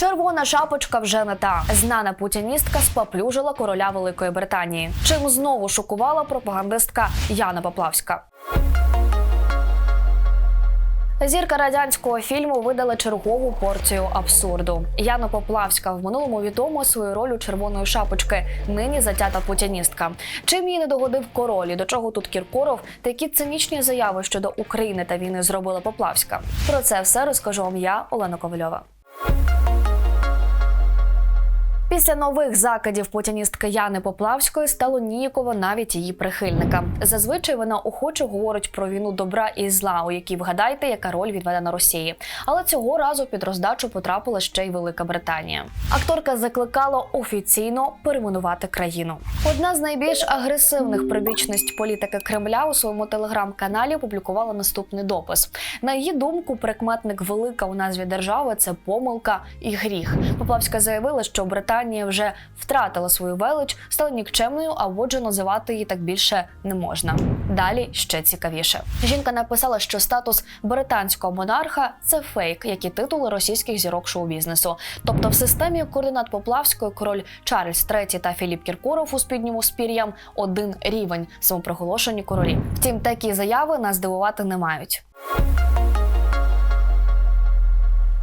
Червона шапочка вже не та знана путіністка споплюжила короля Великої Британії. Чим знову шокувала пропагандистка Яна Поплавська. Зірка радянського фільму видала чергову порцію абсурду. Яна Поплавська в минулому відомо свою роль у червоної шапочки, нині затята путіністка. Чим їй не догодив король, і до чого тут Кіркоров, та які цинічні заяви щодо України та війни зробила Поплавська. Про це все розкажу вам я, Олена Ковальова. Після нових закидів путіністки Яни Поплавської стало ніяково навіть її прихильникам. Зазвичай вона охоче говорить про війну добра і зла, у якій вгадайте, яка роль відведена Росії. Але цього разу під роздачу потрапила ще й Велика Британія. Акторка закликала офіційно перейменувати країну. Одна з найбільш агресивних прибічність політики Кремля у своєму телеграм-каналі опублікувала наступний допис. На її думку, прикметник велика у назві держави це помилка і гріх. Поплавська заявила, що Британія вже втратила свою велич, стала нікчемною, а отже, називати її так більше не можна. Далі ще цікавіше. Жінка написала, що статус британського монарха це фейк, як і титули російських зірок шоу-бізнесу. Тобто, в системі координат Поплавської король Чарльз III та Філіп Кіркоров у спідньому з пір'ям один рівень самопроголошені королі. Втім, такі заяви нас здивувати не мають.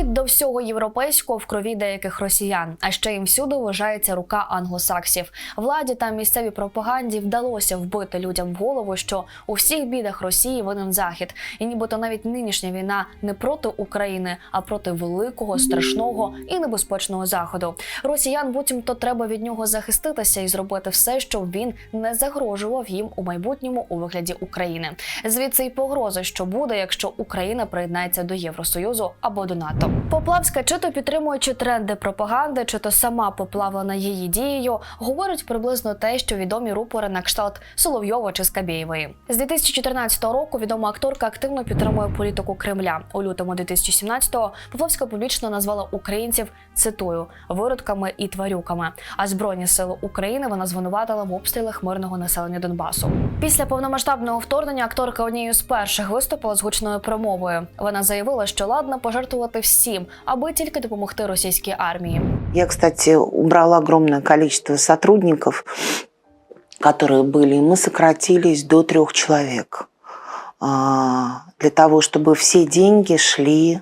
Хейт до всього європейського в крові деяких росіян, а ще їм всюди вважається рука англосаксів. Владі та місцевій пропаганді вдалося вбити людям в голову, що у всіх бідах Росії винен захід, і нібито навіть нинішня війна не проти України, а проти великого, страшного і небезпечного заходу. Росіян буцімто треба від нього захиститися і зробити все, щоб він не загрожував їм у майбутньому у вигляді України. Звідси й погрози, що буде, якщо Україна приєднається до Євросоюзу або до НАТО. Поплавська, чи то підтримуючи тренди пропаганди, чи то сама поплавлена її дією, говорить приблизно те, що відомі рупори на кшталт Соловйова чи Скабєєвої. З 2014 року відома акторка активно підтримує політику Кремля. У лютому 2017-го Поплавська публічно назвала українців цитую виродками і тварюками. А збройні сили України вона звинуватила в обстрілах мирного населення Донбасу. Після повномасштабного вторгнення акторка однією з перших виступила з гучною промовою. Вона заявила, що ладна пожертвувати всім, аби тільки допомогти російській армії. Я, кстати, убрала огромное количество сотрудников, которые были. и Мы сократились до трех человек а, для того, чтобы все деньги шли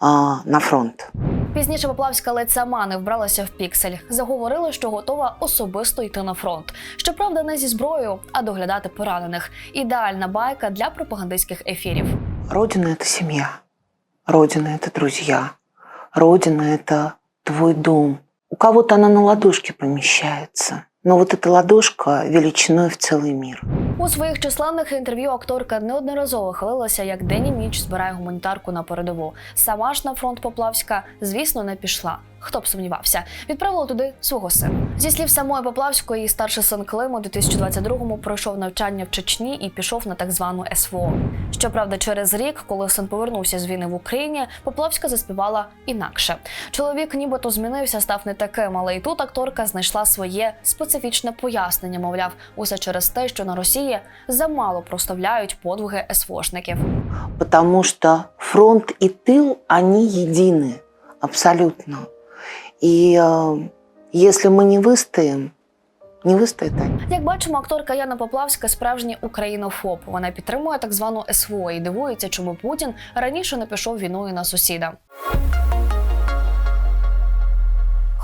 а, на фронт. Пізніше Поплавська ледь сама не вбралася в піксель. Заговорила, що готова особисто йти на фронт. Щоправда, не зі зброєю, а доглядати поранених. Ідеальна байка для пропагандистських ефірів. Родина – это семья. Родина – это друзья. Родина – это твой дом. У кого-то она на ладошке помещается. Но вот эта ладошка величиной в целый мир. У своїх численних інтерв'ю акторка неодноразово хвалилася, як день і ніч збирає гуманітарку на передову. Сама ж на фронт Поплавська, звісно, не пішла. Хто б сумнівався, відправила туди свого сина. Зі слів самої Поплавської, її старший син Клим у 2022-му пройшов навчання в Чечні і пішов на так звану СВО. Щоправда, через рік, коли син повернувся з війни в Україні, Поплавська заспівала інакше. Чоловік нібито змінився, став не таким, але і тут акторка знайшла своє специфічне пояснення. Мовляв, усе через те, що на Росії замало проставляють подвиги СВОшників. Потому что фронт и тыл, они едины. Абсолютно. И э, если мы не выстоим, не выстоит они. Як бачимо, акторка Яна Поплавська справжній українофоб. Вона підтримує так звану СВО і дивується, чому Путін раніше не пішов війною на сусіда.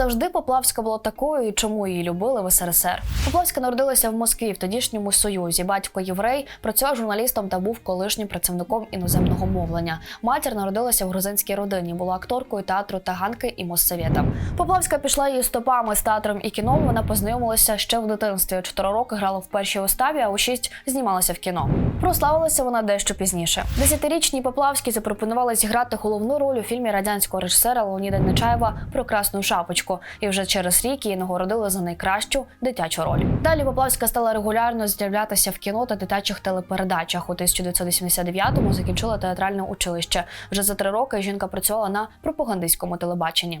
Завжди Поплавська була такою і чому її любили в СРСР? Поплавська народилася в Москві в тодішньому союзі. Батько єврей працював журналістом та був колишнім працівником іноземного мовлення. Матір народилася в грузинській родині, була акторкою театру Таганки і Моссовєта. Поплавська пішла її стопами з театром і кіном. Вона познайомилася ще в дитинстві. Чотири роки грала в першій уставі, а у шість знімалася в кіно. Прославилася вона дещо пізніше. Десятирічній Поплавській запропонували зіграти головну роль у фільмі радянського режисера Леоніда Нечаєва про красну шапочку. І вже через рік її нагородили за найкращу дитячу роль. Далі Поплавська стала регулярно з'являтися в кіно та дитячих телепередачах. У 1989-му закінчила театральне училище. Вже за три роки жінка працювала на пропагандистському телебаченні.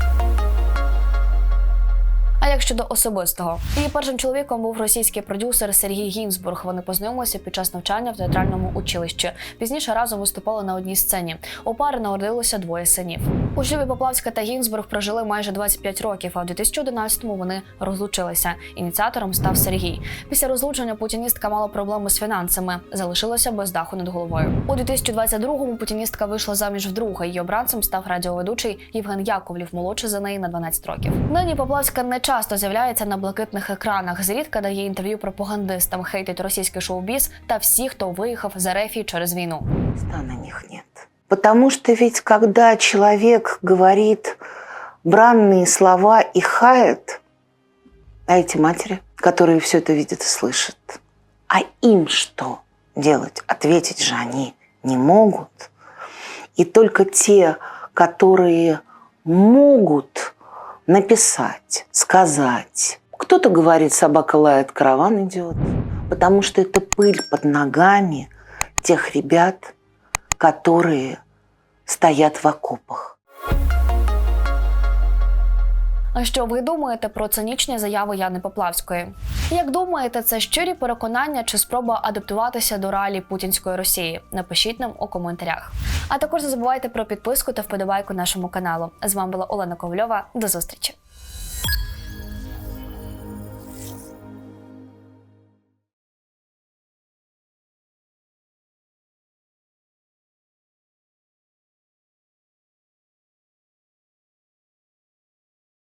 Як щодо особистого, її першим чоловіком був російський продюсер Сергій Гінзбург. Вони познайомилися під час навчання в театральному училищі. Пізніше разом виступали на одній сцені. У пари народилося двоє синів. У шлюбі Поплавська та Гінзбург прожили майже 25 років. А в 2011-му вони розлучилися. Ініціатором став Сергій. Після розлучення путіністка мала проблеми з фінансами, залишилася без даху над головою. У 2022-му путіністка вийшла заміж вдруге. Її обранцем став радіоведучий Євген Яковлів, молодший за неї на 12 років. Нині Поплавська не часто з'являється на блакитних екранах. Зрідка дає інтерв'ю пропагандистам, хейтить російський шоу-біз та всі, хто виїхав з Ерефії через війну. Места на них нет. Потому что ведь когда человек говорит бранные слова и хает, а эти матери, которые все это видят и слышат, а им что делать? Ответить же они не могут. И только те, которые могут написать, сказать. Кто-то говорит, собака лает, караван идет. Потому что это пыль под ногами тех ребят, которые стоят в окопах. А що ви думаєте про цинічні заяви Яни Поплавської? Як думаєте, це щирі переконання чи спроба адаптуватися до реалій путінської Росії? Напишіть нам у коментарях. А також не забувайте про підписку та вподобайку нашому каналу. З вами була Олена Ковальова. До зустрічі!